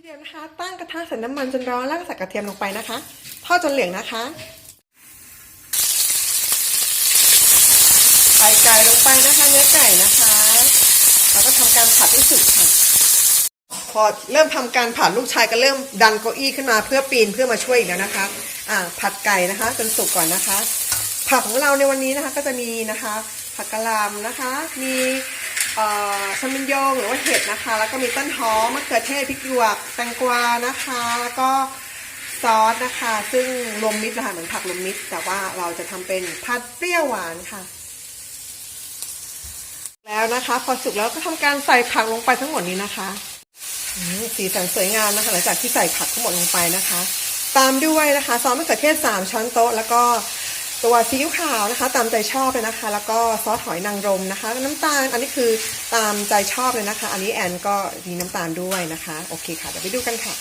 ทีเดียวนะคะ ตั้งกระทะใส่น้ำมันจนร้อนแล้วก็ใส่กระเทียมลงไปนะคะ ทอดจนเหลืองนะคะ ใส่ไก่ลงไปนะคะเนื้อไก่นะคะ แล้วก็ทำการผัดให้สุกค่ะ พอเริ่มทำการผัดลูกชายก็เริ่มดันเก้าอี้ขึ้นมาเพื่อปีนเพื่อมาช่วยอีกแล้วนะคะ อ่าผัดไก่นะคะ จนสุกก่อนนะคะ ผักของเราในวันนี้นะคะก็จะมีนะคะ ผักกะหล่ำนะคะ มี ชมินโยงหรือว่าเห็ดนะคะ แล้วก็มีต้นหอมมะเขือเทศพริกหยวกแตงกวานะคะ แล้วก็ซอสนะคะ ซึ่งรวมมิตรนะคะเหมือนผักรวมมิตร แต่ว่าเราจะทำเป็นผัดเปรี้ยวหวานค่ะ แล้วนะคะ พอสุกแล้วก็ทำการใส่ผักลงไปทั้งหมดนี้นะคะสีสันสวยงามนะคะหลังจากที่ใส่ผักทั้งหมดลงไปนะคะ ตามด้วยนะคะซอสมะเขือเทศ3ช้อนโต๊ะแล้วก็ ตัวซีอิ๊วขาวนะคะ ตามใจชอบเลยนะคะ แล้วก็ซอสหอยนางรมนะคะ น้ำตาลอันนี้คือตามใจชอบเลยนะคะ อันนี้แอนก็มีน้ำตาลด้วยนะคะโอเคค่ะเดี๋ยวไปดูกันค่ะ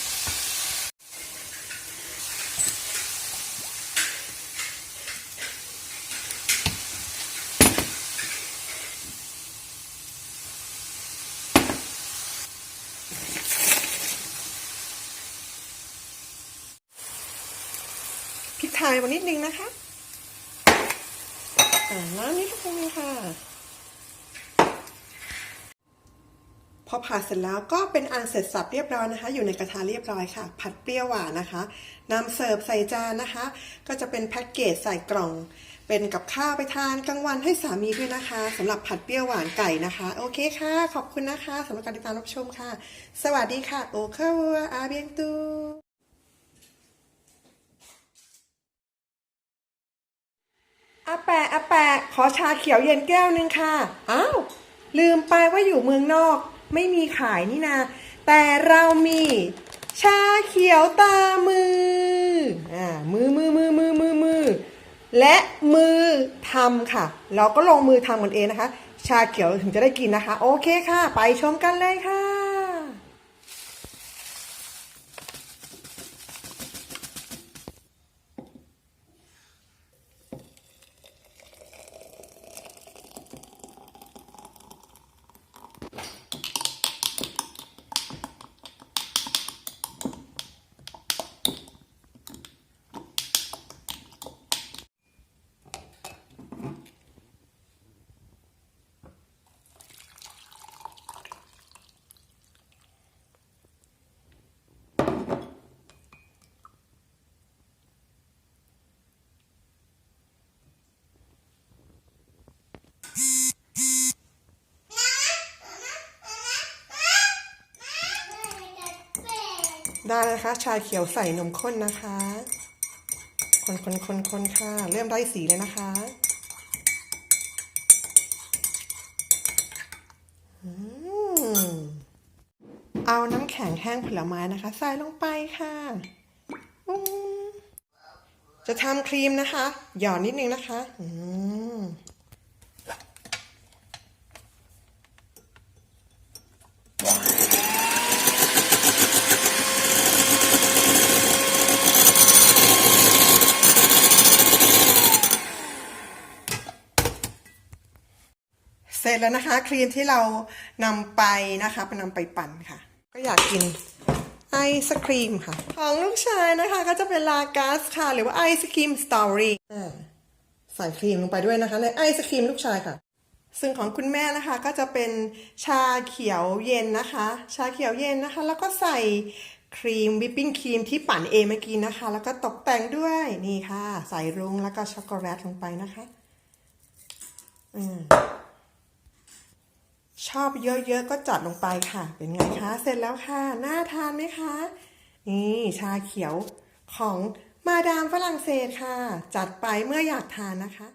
พริกไทยมานิดนึงนะคะ อ่าน้ำนิดนึงค่ะ พอผัดเสร็จแล้วก็เป็นอันเสร็จสับเรียบร้อยนะคะ อยู่ในกระทะเรียบร้อยค่ะ ผัดเปรี้ยวหวานนะคะนำเสิร์ฟใส่จานนะคะ ก็จะเป็นแพ็กเกจใส่กล่อง เป็นกับข้าวไปทานกลางวันให้สามีด้วยนะคะสำหรับผัดเปรี้ยวหวานไก่นะคะ โอเคค่ะ ขอบคุณนะคะสำหรับการติดตามรับชมค่ะ สวัสดีค่ะโอเควัวอาเบียงตูอาแปะ อาแปะขอชาเขียวเย็นแก้วหนึ่งค่ะ อ้าว ลืมไปว่าอยู่เมืองนอก ไม่มีขายนี่นา แต่เรามี ชาเขียวตามือ อ่า มือมือมือมือมือมือ และมือทำค่ะ เราก็ลงมือทำกันเองนะคะ ชาเขียวถึงจะได้กินนะคะ โอเคค่ะ ไปชมกันเลยค่ะ ได้แล้วนะคะ ชาเขียวใส่นมข้นนะคะ คนคนคนคนค่ะ เริ่มได้สีเลยนะคะอืมเอาน้ำแข็งแห้งผลไม้นะคะ ใส่ลงไปค่ะ จะทำครีมนะคะ หย่อนนิดนึงนะคะ อืม เสร็จแล้วนะคะ ครีมที่เรานำไปนะคะไปนำไปปั่นค่ะ ก็อยากกินไอศครีมค่ะ ของลูกชายนะคะก็จะเป็นลากัสค่ะ หรือว่าไอศครีมสตอรี่ใส่ครีมลงไปด้วยนะคะ ในไอศครีมลูกชายค่ะ ซึ่งของคุณแม่นะคะก็จะเป็นชาเขียวเย็นนะคะ ชาเขียวเย็นนะคะ แล้วก็ใส่ครีมวิปปิ้งครีมที่ปั่นเองเมื่อกี้นะคะ แล้วก็ตกแต่งด้วยนี่ค่ะ ใส่รุ้งแล้วก็ช็อกโกแลตลงไปนะคะ อืม ชอบเยอะๆก็จัดลงไปค่ะ เป็นไงคะ เสร็จแล้วค่ะน่าทานไหมคะ นี่ชาเขียวของมาดามฝรั่งเศสค่ะ จัดไปเมื่ออยากทานนะคะ